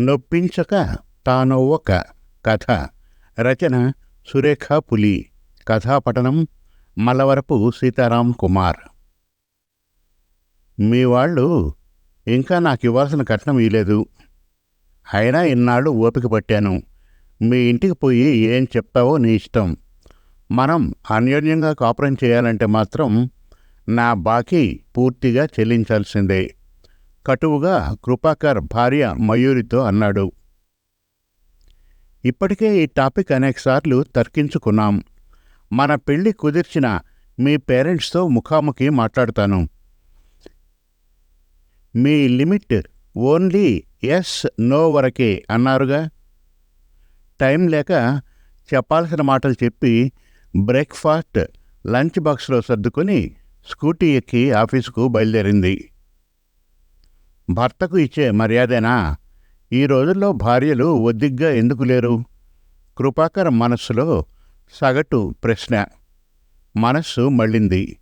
నొప్పించక తానొవ్వక కథ. రచన సురేఖ పులి. కథాపటనం మలవరపు సీతారాం కుమార్. మీ వాళ్ళు ఇంకా నాకు ఇవ్వాల్సిన కట్నం ఇలేదు అయినా ఇన్నాళ్ళు ఓపిక పట్టాను. మీ ఇంటికి పోయి ఏం చెప్తావో నీ ఇష్టం. మనం అన్యోన్యంగా కాపురం చేయాలంటే మాత్రం నా బాకీ పూర్తిగా చెల్లించాల్సిందే. కటువుగా కృపాకర్ భార్య మయూరితో అన్నాడు. ఇప్పటికే ఈ టాపిక్ అనేకసార్లు తర్కించుకున్నాం. మన పెళ్ళి కుదిర్చిన మీ పేరెంట్స్తో ముఖాముఖి మాట్లాడతాను. మీ లిమిట్ ఓన్లీ ఎస్ నో వరకే అన్నారుగా. టైం లేక చెప్పాల్సిన మాటలు చెప్పి బ్రేక్ఫాస్ట్ లంచ్ బాక్స్లో సర్దుకొని స్కూటీ ఎక్కి ఆఫీసుకు బయలుదేరింది. భర్తకు ఇచ్చే మర్యాదేనా? ఈ రోజుల్లో భార్యలు ఒద్దిగ్గా ఎందుకు లేరు? కృపాకర మనస్సులో సగటు ప్రశ్న. మనస్సు మళ్ళింది.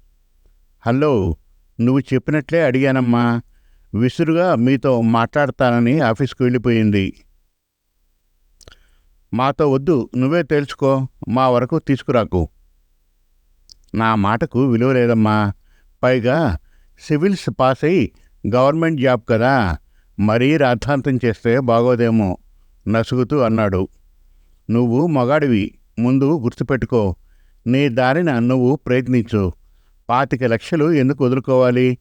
హలో నువ్వు చెప్పినట్లే అడిగానమ్మా. విసురుగా మీతో మాట్లాడతానని ఆఫీస్కి వెళ్ళిపోయింది. మాతో వద్దు నువ్వే తెలుసుకో మా వరకు తీసుకురాకు. నా మాటకు విలువ లేదమ్మా. పైగా సివిల్స్ పాస్ అయి గవర్నమెంట్ జాబ్ కదా మరీ రాద్ధాంతం చేస్తే బాగోదేమో నసుగుతూ అన్నాడు. నువ్వు మగాడివి ముందు గుర్తుపెట్టుకో. నీ దారిన నువ్వు ప్రయత్నించు. పాతిక లక్షలు ఎందుకు వదులుకోవాలి?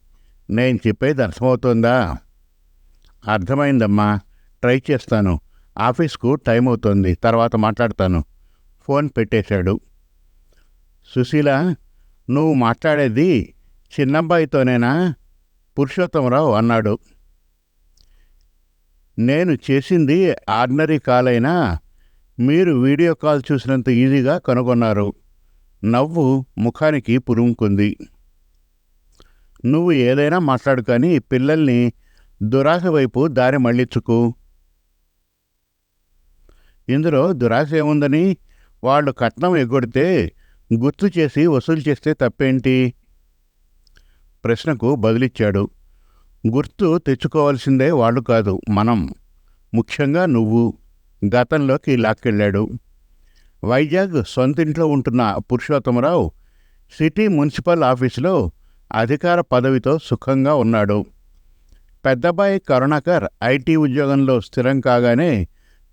నేను చెప్పేది అర్థమవుతోందా? అర్థమైందమ్మా ట్రై చేస్తాను. ఆఫీస్కు టైం అవుతోంది తర్వాత మాట్లాడతాను. ఫోన్ పెట్టేశాడు. సుశీల నువ్వు మాట్లాడేది చిన్నబ్బాయితోనేనా? పురుషోత్తమరావు అన్నాడు. నేను చేసింది ఆర్డినరీ కాల్ అయినా మీరు వీడియో కాల్ చూసినంత ఈజీగా కనుగొన్నారు. నవ్వు ముఖానికి పురుముకుంది నువ్వు ఏదైనా మాట్లాడు కానీ పిల్లల్ని దురాశ వైపు దారి మళ్ళించుకు. ఇందులో దురాశ ఏముందని వాళ్ళు కట్నం ఎగ్గొడితే గుర్తు చేసి వసూలు చేస్తే తప్పేంటి? ప్రశ్నకు బదులిచ్చాడు. గుర్తు తెచ్చుకోవాల్సిందే వాళ్ళు కాదు మనం. ముఖ్యంగా నువ్వు. గతంలోకి లాక్కెళ్ళాడు. వైజాగ్ సొంతింట్లో ఉంటున్న పురుషోత్తమరావు సిటీ మున్సిపల్ ఆఫీసులో అధికార పదవితో సుఖంగా ఉన్నాడు. పెద్దబాయి కరుణాకర్ ఐటీ ఉద్యోగంలో స్థిరం కాగానే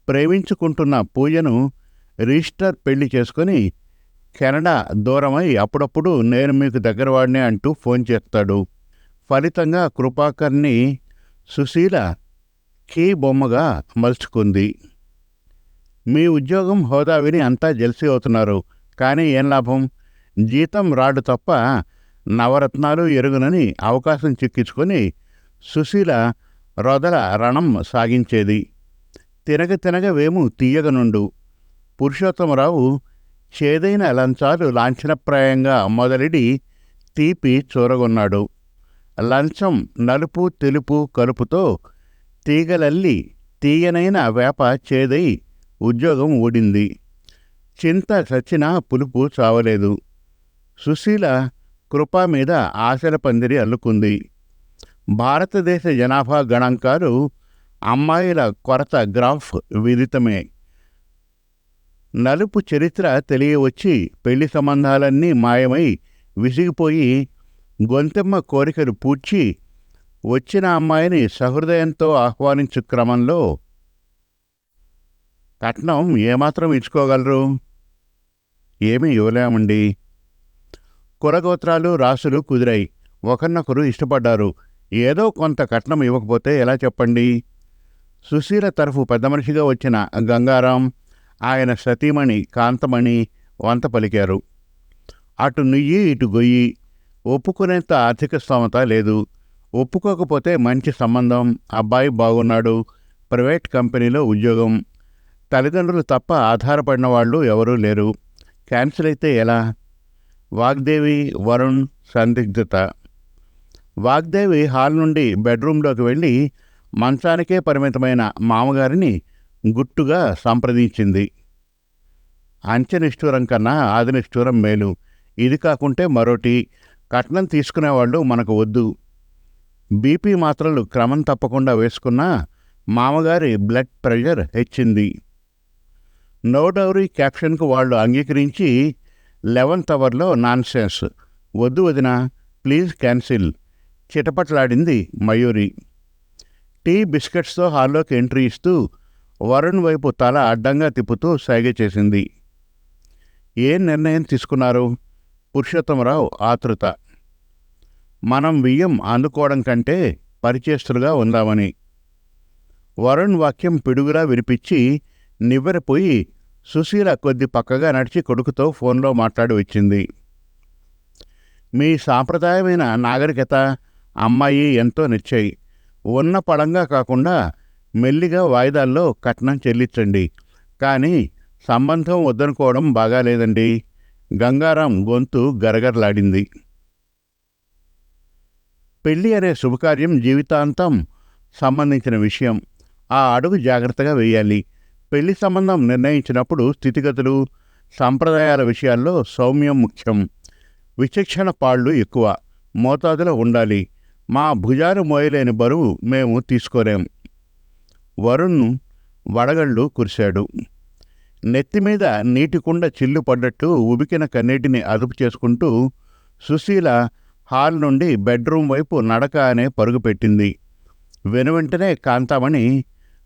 ప్రేమించుకుంటున్న పూజను రిజిస్టర్ పెళ్ళి చేసుకొని కెనడా దూరమై అప్పుడప్పుడు నేను మీకు దగ్గరవాడినే అంటూ ఫోన్ చేస్తాడు. ఫలితంగా కృపాకర్ని సుశీల కీ బొమ్మగా మలుచుకుంది. మీ ఉద్యోగం హోదా విని అంతా జెల్సీ అవుతున్నారు. కానీ ఏం లాభం? జీతం రాడు తప్ప నవరత్నాలు ఎరుగునని అవకాశం చిక్కించుకొని సుశీల రొదల రణం సాగించేది. తినగ తినగ వేము తీయగనుండు. పురుషోత్తమరావు చేదైన లంచాలు లాంఛనప్రాయంగా మొదలిడి తీపి చూరగొన్నాడు. లంచం నలుపు తెలుపు కలుపుతో తీగలల్లి తీయనైన వేప చేదై ఉద్యోగం ఊడింది. చింత చచ్చినా పులుపు చావలేదు. సుశీల కృప మీద ఆశల పందిరి అల్లుకుంది. భారతదేశ జనాభా గణాంకాలు అమ్మాయిల కొరత గ్రాఫ్ విదితమే. నలుపు చరిత్ర తెలియవచ్చి పెళ్ళి సంబంధాలన్నీ మాయమై విసిగిపోయి గొంతెమ్మ కోరికలు పూడ్చి వచ్చిన అమ్మాయిని సహృదయంతో ఆహ్వానించు క్రమంలో కట్నం ఏమాత్రం ఇచ్చుకోగలరు? ఏమీ ఇవ్వలేమండి. కురగోత్రాలు రాసులు కుదిరాయి. ఒకరినొకరు ఇష్టపడ్డారు. ఏదో కొంత కట్నం ఇవ్వకపోతే ఎలా చెప్పండి? సుశీల తరఫు పెద్ద మనిషిగా వచ్చిన గంగారాం ఆయన సతీమణి కాంతమణి వంత పలికారు. అటు నుయ్యి ఇటు గొయ్యి. ఒప్పుకునేంత ఆర్థిక స్తోమత లేదు. ఒప్పుకోకపోతే మంచి సంబంధం. అబ్బాయి బాగున్నాడు. ప్రైవేట్ కంపెనీలో ఉద్యోగం. తల్లిదండ్రులు తప్ప ఆధారపడిన వాళ్ళు ఎవరూ లేరు. క్యాన్సిల్ అయితే ఎలా? వాగ్దేవి వరుణ్ సందిగ్ధత. వాగ్దేవి హాల్ నుండి బెడ్రూమ్లోకి వెళ్ళి మంచానికే పరిమితమైన మామగారిని గుట్టుగా సంప్రదించింది. అంచెనిష్ఠూరం కన్నా ఆదినిష్ఠూరం మేలు. ఇది కాకుంటే మరోటి. కట్నం తీసుకునేవాళ్ళు మనకు వద్దు. బీపీ మాత్రలు క్రమం తప్పకుండా వేసుకున్నా మామగారి బ్లడ్ ప్రెషర్ హెచ్చింది. నో డౌరీ క్యాప్షన్కు వాళ్ళు అంగీకరించి లెవెన్త్ అవర్లో నాన్సెన్స్. వద్దు వదిన ప్లీజ్ క్యాన్సిల్. చిటపట్లాడింది మయూరి. టీ బిస్కెట్స్తో హాల్లోకి ఎంట్రీ ఇస్తూ వరుణ్ వైపు తల అడ్డంగా తిప్పుతూ సైగ చేసింది. ఏం నిర్ణయం తీసుకున్నారు? పురుషోత్తమరావు ఆతృత. మనం బియ్యం అందుకోవడం కంటే పరిచేస్తులుగా ఉందామని. వరుణ్ వాక్యం పిడుగులా వినిపించి నివ్వెరపోయి సుశీల కొద్ది పక్కగా నడిచి కొడుకుతో ఫోన్లో మాట్లాడి వచ్చింది. మీ సాంప్రదాయమైన నాగరికత అమ్మాయి ఎంతో నిచ్చాయి ఉన్న పడంగా కాకుండా మెల్లిగా వాయిదాల్లో కట్నం చెల్లించండి. కానీ సంబంధం వద్దనుకోవడం బాగాలేదండి. గంగారాం గొంతు గరగరలాడింది. పెళ్ళి అనే శుభకార్యం జీవితాంతం సంబంధించిన విషయం. ఆ అడుగు జాగ్రత్తగా వేయాలి. పెళ్ళి సంబంధం నిర్ణయించినప్పుడు స్థితిగతులు సంప్రదాయాల విషయాల్లో సౌమ్యం ముఖ్యం. విచక్షణ పాళ్ళు ఎక్కువ. మోతాదులో ఉండాలి. మా భుజాలు మోయలేని బరువు మేము తీసుకోలేం. వరుణ్ వడగళ్ళు కురిశాడు. నెత్తిమీద నీటికుండ చిల్లు పడ్డట్టు ఉబికిన కన్నీటిని అదుపు చేసుకుంటూ సుశీల హాల్ నుండి బెడ్రూమ్ వైపు నడక అనే పరుగు పెట్టింది వెనువెంటనే కాంతామణి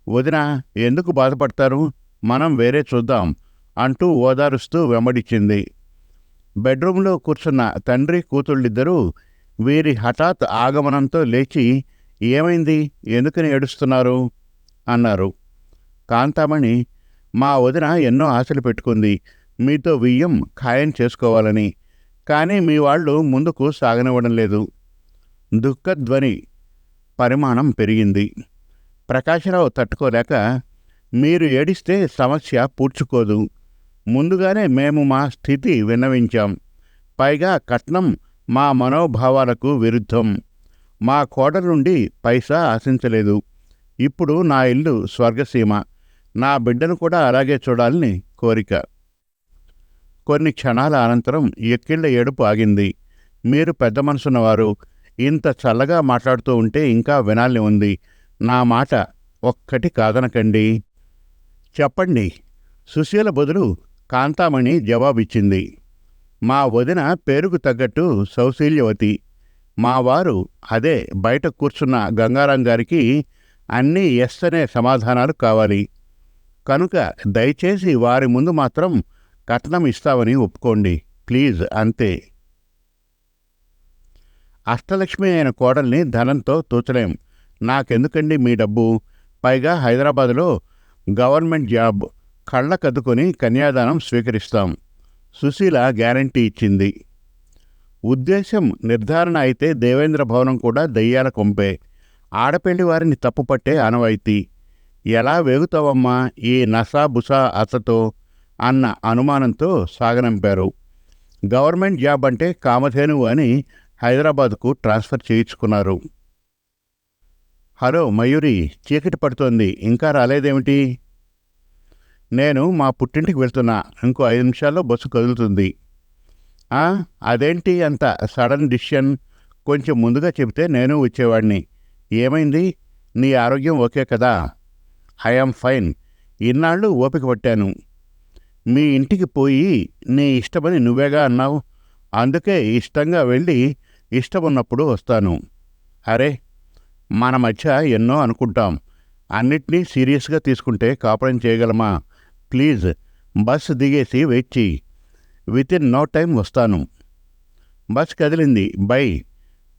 వదిన ఎందుకు బాధపడతారు? మనం వేరే చూద్దాం అంటూ ఓదారుస్తూ వెంబడించింది. బెడ్రూంలో కూర్చున్న తండ్రి కూతుళ్ళిద్దరూ వీరి హఠాత్ ఆగమనంతో లేచి ఏమైంది? ఎందుకని ఏడుస్తున్నారు? అన్నారు. కాంతామణి మా వదిన ఎన్నో ఆశలు పెట్టుకుంది. మీతో వియ్యం ఖాయం చేసుకోవాలని. కానీ మీ వాళ్ళు ముందుకు సాగనివ్వడం లేదు. దుఃఖధ్వని పరిమాణం పెరిగింది. ప్రకాశరావు తట్టుకోలేక మీరు ఏడిస్తే సమస్య పూడ్చుకోదు. ముందుగానే మేము మా స్థితి విన్నవించాం. పైగా కట్నం మా మనోభావాలకు విరుద్ధం. మా కోడలు నుండి పైసా ఆశించలేదు. ఇప్పుడు నా ఇల్లు స్వర్గసీమ. నా బిడ్డను కూడా అలాగే చూడాలని కోరిక. కొన్ని క్షణాల అనంతరం ఎక్కిళ్ళ ఏడుపు ఆగింది. మీరు పెద్ద మనసున్నవారు. ఇంత చల్లగా మాట్లాడుతూ ఉంటే ఇంకా వినాలని ఉంది. నా మాట ఒక్కటి కాదనకండి. చెప్పండి. సుశీల బదులు కాంతామణి జవాబిచ్చింది. మా వదిన పేరుకు తగ్గట్టు సౌశీల్యవతి. మా వారు అదే బయట కూర్చున్న గంగారాం గారికి అన్నీ ఎస్ అనే సమాధానాలు కావాలి. కనుక దయచేసి వారి ముందు మాత్రం కట్నం ఇస్తామని ఒప్పుకోండి. ప్లీజ్ అంతే. అష్టలక్ష్మి అయిన కోడల్ని ధనంతో తూచలేం. నాకెందుకండి మీ డబ్బు? పైగా హైదరాబాదులో గవర్నమెంట్ జాబ్. కళ్ళ కదుకొని కన్యాదానం స్వీకరిస్తాం. సుశీల గ్యారంటీ ఇచ్చింది. ఉద్దేశం నిర్ధారణ అయితే దేవేంద్ర భవనం కూడా దయ్యాల కొంపే. ఆడపెళ్ళి వారిని తప్పుపట్టే ఆనవాయితీ. ఎలా వేగుతావమ్మా ఈ నసా బుసా అతతో అన్న అనుమానంతో సాగనంపారు. గవర్నమెంట్ జాబ్ అంటే కామధేనువు అని హైదరాబాద్కు ట్రాన్స్ఫర్ చేయించుకున్నారు. హలో మయూరి చీకటి పడుతోంది ఇంకా రాలేదేమిటి? నేను మా పుట్టింటికి వెళ్తున్నా ఇంకో ఐదు నిమిషాల్లో బస్సు కదులుతుంది. అదేంటి అంత సడన్ డిసిషన్? కొంచెం ముందుగా చెబితే నేను వచ్చేవాడిని. ఏమైంది? నీ ఆరోగ్యం ఓకే కదా? I am fine. ఇన్నాళ్ళు ఓపిక పట్టాను. మీ ఇంటికి పోయి నీ ఇష్టమని నువ్వేగా అన్నావు? అందుకే ఇష్టంగా వెళ్ళి ఇష్టమున్నప్పుడు వస్తాను. అరే మన మధ్య ఎన్నో అనుకుంటాం. అన్నిటినీ సీరియస్గా తీసుకుంటే కాపురం చేయగలమా? ప్లీజ్ బస్ దిగేసి వెయిట్ చెయ్యి. విత్ ఇన్ నో టైం వస్తాను. బస్ కదిలింది. బై.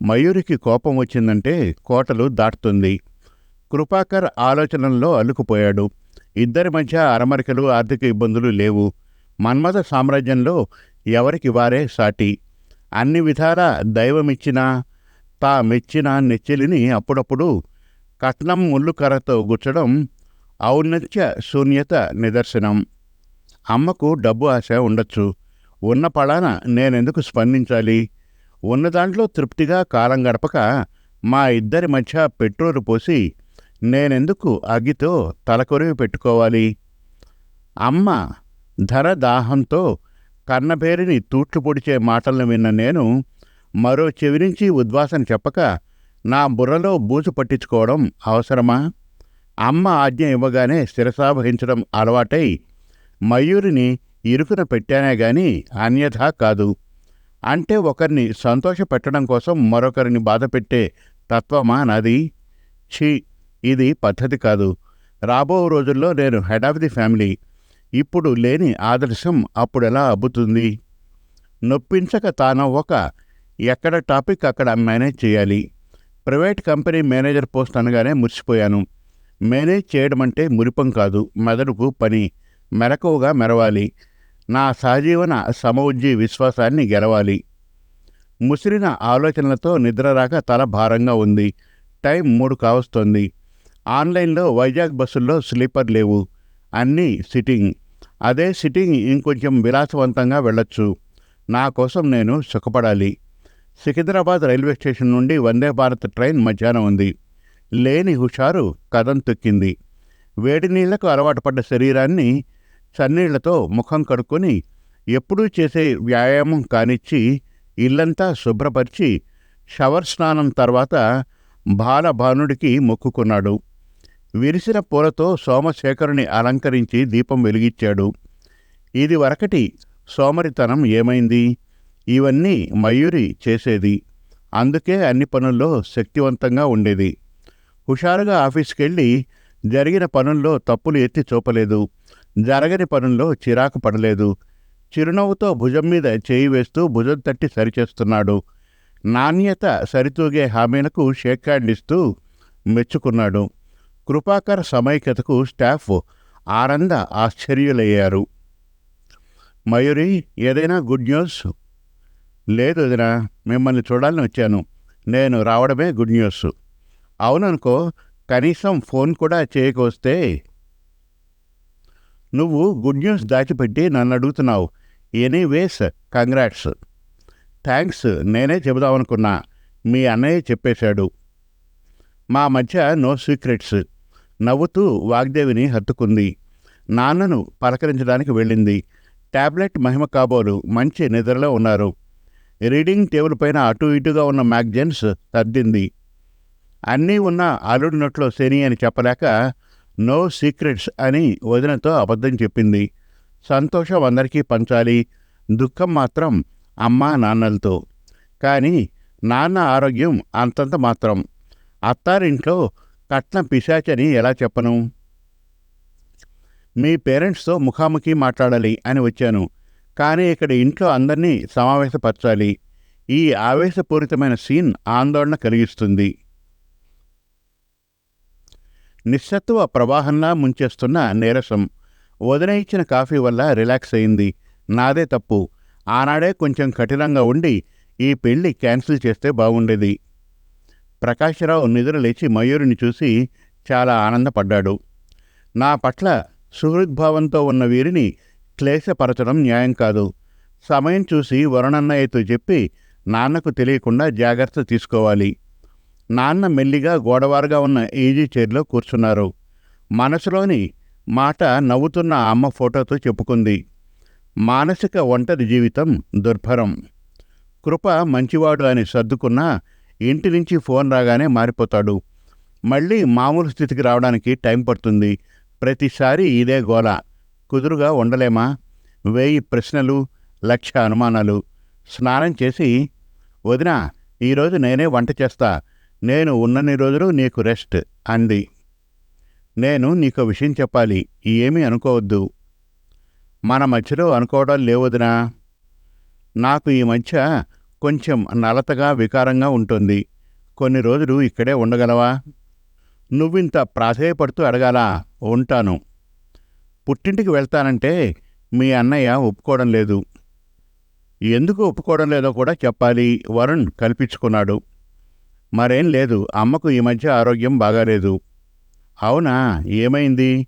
మయూరికి కోపం వచ్చిందంటే కోటలు దాటుతుంది. కృపాకర్ ఆలోచనల్లో అల్లుకుపోయాడు ఇద్దరి మధ్య అరమరికలు ఆర్థిక ఇబ్బందులు లేవు. మన్మథ సామ్రాజ్యంలో ఎవరికి వారే సాటి? అన్ని విధాల దైవమిచ్చినా తా మెచ్చిన నెచ్చెలిని అప్పుడప్పుడు కట్నం ముల్లుకరతో గుచ్చడం ఔన్నత్య శూన్యత నిదర్శనం. అమ్మకు డబ్బు ఆశ ఉండొచ్చు. ఉన్న పళాన నేనెందుకు స్పందించాలి? ఉన్న దాంట్లో తృప్తిగా కాలం గడపక మా ఇద్దరి మధ్య పెట్రోలు పోసి నేనెందుకు అగ్గితో తలకొరివి పెట్టుకోవాలి? అమ్మ ధర దాహంతో కన్నబేరిని తూట్లు పొడిచే మాటలను విన్న నేను మరో చెవి నుంచి ఉద్వాసన చెప్పక నా బుర్రలో బూజు పట్టించుకోవడం అవసరమా? అమ్మ ఆజ్ఞ ఇవ్వగానే శిరసావహించడం అలవాటై మయూరిని ఇరుకున పెట్టానే గాని అన్యథా కాదు. అంటే ఒకరిని సంతోషపెట్టడం కోసం మరొకరిని బాధపెట్టే తత్వమా నాది? ఛీ ఇది పద్ధతి కాదు. రాబో రోజుల్లో నేను హెడ్ ఆఫ్ ది ఫ్యామిలీ. ఇప్పుడు లేని ఆదర్శం అప్పుడెలా అబ్బుతుంది? నొప్పించక తానవ్వక ఎక్కడ టాపిక్ అక్కడ మేనేజ్ చేయాలి. ప్రైవేట్ కంపెనీ మేనేజర్ పోస్ట్ అనగానే మురిసిపోయాను. మేనేజ్ చేయడం అంటే మురిపం కాదు మెదడుకు పని మెరకువగా మెరవాలి. నా సహజీవన సమవుజ్జీ విశ్వాసాన్ని గెలవాలి. ముసిరిన ఆలోచనలతో నిద్ర రాక తల భారంగా ఉంది. టైం మూడు కావస్తోంది. ఆన్లైన్లో వైజాగ్ బస్సుల్లో స్లీపర్ లేవు. అన్నీ సిట్టింగ్. అదే సిట్టింగ్ ఇంకొంచెం విలాసవంతంగా వెళ్ళొచ్చు. నా కోసం నేను సుఖపడాలి. సికింద్రాబాద్ రైల్వే స్టేషన్ నుండి వందే భారత్ ట్రైన్ మధ్యాహ్నం ఉంది. లేని హుషారు కథం తొక్కింది. వేడి నీళ్ళకు అలవాటు పడ్డ శరీరాన్ని చన్నీళ్ళతో ముఖం కడుక్కొని ఎప్పుడూ చేసే వ్యాయామం కానిచ్చి ఇల్లంతా శుభ్రపరిచి షవర్ స్నానం తర్వాత బాలభానుడికి మొక్కుకున్నాడు. విరిసిన పూలతో సోమశేఖరుని అలంకరించి దీపం వెలిగించాడు. ఇది వరకటి సోమరితనం ఏమైంది? ఇవన్నీ మయూరి చేసేది. అందుకే అన్ని పనుల్లో శక్తివంతంగా ఉండేది. హుషారుగా ఆఫీస్కెళ్ళి జరిగిన పనుల్లో తప్పులు ఎత్తి చూపలేదు. జరగని పనుల్లో చిరాకు పడలేదు. చిరునవ్వుతో భుజం మీద చేయి వేస్తూ భుజం తట్టి సరిచేస్తున్నాడు. నాణ్యత సరితూగే హామీలకు షేక్ హ్యాండ్ ఇస్తూ మెచ్చుకున్నాడు. కృపాకర్ సమైక్యతకు స్టాఫ్ ఆనంద ఆశ్చర్యులయ్యారు. మయూరి ఏదైనా గుడ్ న్యూస్? లేదు వదినా మిమ్మల్ని చూడాలని వచ్చాను. నేను రావడమే గుడ్ న్యూస్. అవుననుకో కనీసం ఫోన్ కూడా చేయకొస్తే నువ్వు గుడ్ న్యూస్ దాచిపెట్టి నన్ను అడుగుతున్నావు. ఎనీవేస్ కంగ్రాట్స్ థ్యాంక్స్ నేనే చెబుదామనుకున్నా. మీ అన్నయ్య చెప్పేశాడు. మా మధ్య నో సీక్రెట్స్ నవ్వుతూ వాగ్దేవిని హత్తుకుంది. నాన్నను పలకరించడానికి వెళ్ళింది. టాబ్లెట్ మహిమ కాబోలు మంచి నిద్రలో ఉన్నారు. రీడింగ్ టేబుల్ పైన అటు ఇటుగా ఉన్న మ్యాగజైన్స్ సర్దింది అన్నీ ఉన్న అల్లుడి నోట్లో శని అని చెప్పలేక నో సీక్రెట్స్ అని వదినతో అబద్ధం చెప్పింది. సంతోషం అందరికీ పంచాలి. దుఃఖం మాత్రం అమ్మా నాన్నలతో. కానీ నాన్న ఆరోగ్యం అంతంత మాత్రం. అత్తారింట్లో కట్నం పిశాచని ఎలా చెప్పను? మీ పేరెంట్స్తో ముఖాముఖి మాట్లాడాలి అని వచ్చాను. కానీ ఇక్కడ ఇంట్లో అందరినీ సమావేశపరచాలి. ఈ ఆవేశపూరితమైన సీన్ ఆందోళన కలిగిస్తుంది. నిస్సత్వ ప్రవాహంలా ముంచేస్తున్న నీరసం. వదిన ఇచ్చిన కాఫీ వల్ల రిలాక్స్ అయింది. నాదే తప్పు. ఆనాడే కొంచెం కఠినంగా ఉండి ఈ పెళ్ళి క్యాన్సిల్ చేస్తే బాగుండేది. ప్రకాశరావు నిద్ర లేచి మయూరిని చూసి చాలా ఆనందపడ్డాడు. నా పట్ల సుహృద్భావంతో ఉన్న వీరిని క్లేశపరచడం న్యాయం కాదు. సమయం చూసి వరుణన్నయ్యతో చెప్పి నాన్నకు తెలియకుండా జాగ్రత్త తీసుకోవాలి. నాన్న మెల్లిగా గోడవారుగా ఉన్న ఈజీ చైర్లో కూర్చున్నారు. మనసులోని మాట నవ్వుతున్న అమ్మ ఫోటోతో చెప్పుకుంది. మానసిక ఒంటరి జీవితం దుర్భరం. కృప మంచివాడు అని సర్దుకున్నా ఇంటి నుంచి ఫోన్ రాగానే మారిపోతాడు. మళ్ళీ మామూలు స్థితికి రావడానికి టైం పడుతుంది. ప్రతిసారి ఇదే గోల. కుదురుగా ఉండలేమా? వేయి ప్రశ్నలు లక్ష అనుమానాలు. స్నానం చేసి వదినా ఈరోజు నేనే వంట చేస్తా. నేను ఉన్నన్ని రోజులు నీకు రెస్ట్ అంది. నేను నీకు విషయం చెప్పాలి ఏమీ అనుకోవద్దు. మన మధ్యలో అనుకోవడం లేవదునా నాకు ఈ మధ్య కొంచెం నలతగా వికారంగా ఉంటుంది. కొన్ని రోజులు ఇక్కడే ఉండగలవా? నువ్వింత ప్రాధేయపడుతూ అడగాలా? ఉంటాను. పుట్టింటికి వెళ్తానంటే మీ అన్నయ్య ఒప్పుకోవడం లేదు. ఎందుకు ఒప్పుకోవడం లేదో కూడా చెప్పాలి వరుణ్ కల్పించుకున్నాడు. మరేం లేదు అమ్మకు ఈ మధ్య ఆరోగ్యం బాగాలేదు. అవునా ఏమైంది?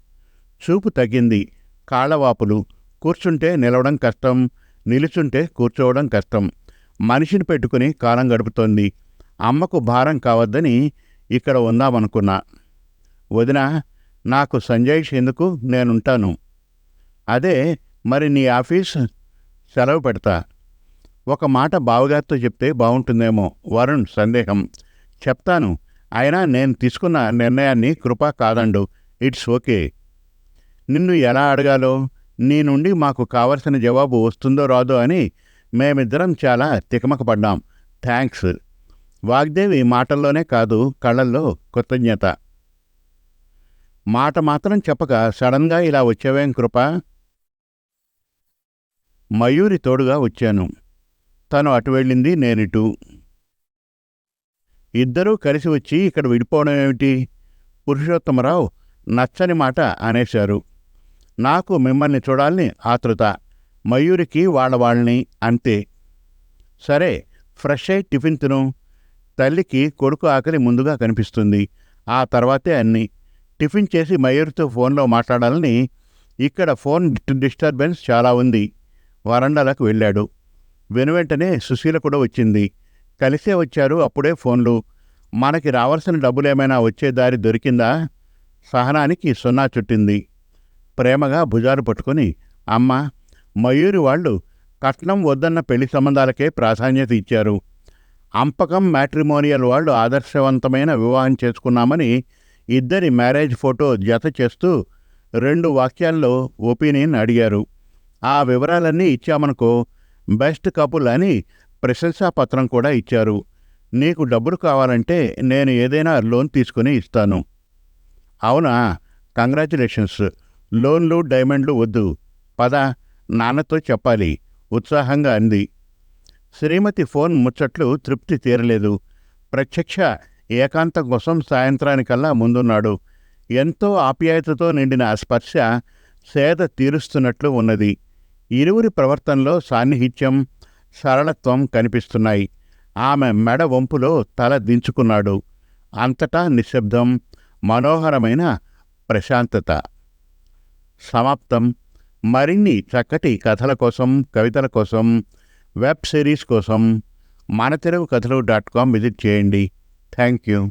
చూపు తగ్గింది. కాళ్ళవాపులు. కూర్చుంటే నిలవడం కష్టం నిలుచుంటే కూర్చోవడం కష్టం. మనిషిని పెట్టుకుని కాలం గడుపుతోంది. అమ్మకు భారం కావద్దని ఇక్కడ ఉందామనుకున్నా వదిన నాకు సంజయ్ ఎందుకు? నేనుంటాను. అదే మరి నీ ఆఫీస్? సెలవు పెడతా. ఒక మాట బావగారితో చెప్తే బాగుంటుందేమో వరుణ్ సందేహం. చెప్తాను. అయినా నేను తీసుకున్న నిర్ణయాన్ని కృప కాదండు. It's okay. నిన్ను ఎలా అడగాలో? నీ నుండి మాకు కావలసిన జవాబు వస్తుందో రాదో అని మేమిద్దరం చాలా తికమకపడ్డాం థ్యాంక్స్ వాగ్దేవి మాటల్లోనే కాదు కళ్ళల్లో కృతజ్ఞత. మాట మాత్రం చెప్పక సడన్గా ఇలా వచ్చావేం కృప? మయూరి తోడుగా వచ్చాను. తను అటు వెళ్ళింది నేనిటు. ఇద్దరూ కలిసి వచ్చి ఇక్కడ విడిపోవడం ఏమిటి? పురుషోత్తమరావు నచ్చని మాట అనేశారు. నాకు మిమ్మల్ని చూడాలని ఆతృత. మయూరికి వాళ్ళ వాళ్ళని అంతే. సరే ఫ్రెష్ అయి టిఫిన్ తిను. తల్లికి కొడుకు ఆకలి ముందుగా కనిపిస్తుంది. ఆ తర్వాతే అన్ని. టిఫిన్ చేసి మయూరితో ఫోన్లో మాట్లాడాలని ఇక్కడ ఫోన్ డిస్టర్బెన్స్ చాలా ఉంది. వరండాలకు వెళ్ళాడు. వెనువెంటనే సుశీల కూడా వచ్చింది. కలిసే వచ్చారు అప్పుడే ఫోన్లు. మనకి రావాల్సిన డబ్బులేమైనా వచ్చే దారి దొరికిందా? సహనానికి సున్నా చుట్టింది. ప్రేమగా భుజాలు పట్టుకొని అమ్మ మయూరి వాళ్ళు కట్నం వద్దన్న పెళ్ళి సంబంధాలకే ప్రాధాన్యత ఇచ్చారు. అంపకం మ్యాట్రిమోనియల్ వాళ్ళు ఆదర్శవంతమైన వివాహం చేసుకున్నామని ఇద్దరి మ్యారేజ్ ఫోటో జత చేస్తూ రెండు వాక్యాల్లో ఒపీనియన్ అడిగారు. ఆ వివరాలన్నీ ఇచ్చామనుకో బెస్ట్ కపుల్ అని ప్రశంసాపత్రం కూడా ఇచ్చారు. నీకు డబ్బులు కావాలంటే నేను ఏదైనా లోన్ తీసుకుని ఇస్తాను. అవునా? కంగ్రాచులేషన్స్. లోన్లు డైమండ్లు వద్దు. పద నాన్నతో చెప్పాలి. ఉత్సాహంగా అంది. శ్రీమతి ఫోన్ ముచ్చట్లు తృప్తి తీరలేదు. ప్రత్యక్ష ఏకాంతం కోసం సాయంత్రానికల్లా ముందున్నాడు. ఎంతో ఆప్యాయతతో నిండిన ఆ స్పర్శ సేద తీరుస్తున్నట్లు ఉన్నది. ఇరువురి ప్రవర్తనలో సాన్నిహిత్యం సరళత్వం కనిపిస్తున్నాయి. ఆమె మెడ వంపులో తల దించుకున్నాడు. అంతటా నిశ్శబ్దం మనోహరమైన ప్రశాంతత. సమాప్తం. మరిన్ని చక్కటి కథల కోసం కవితల కోసం వెబ్ సిరీస్ కోసం మన తెలుగు కథలు డాట్ కామ్ విజిట్ చేయండి. Thank you.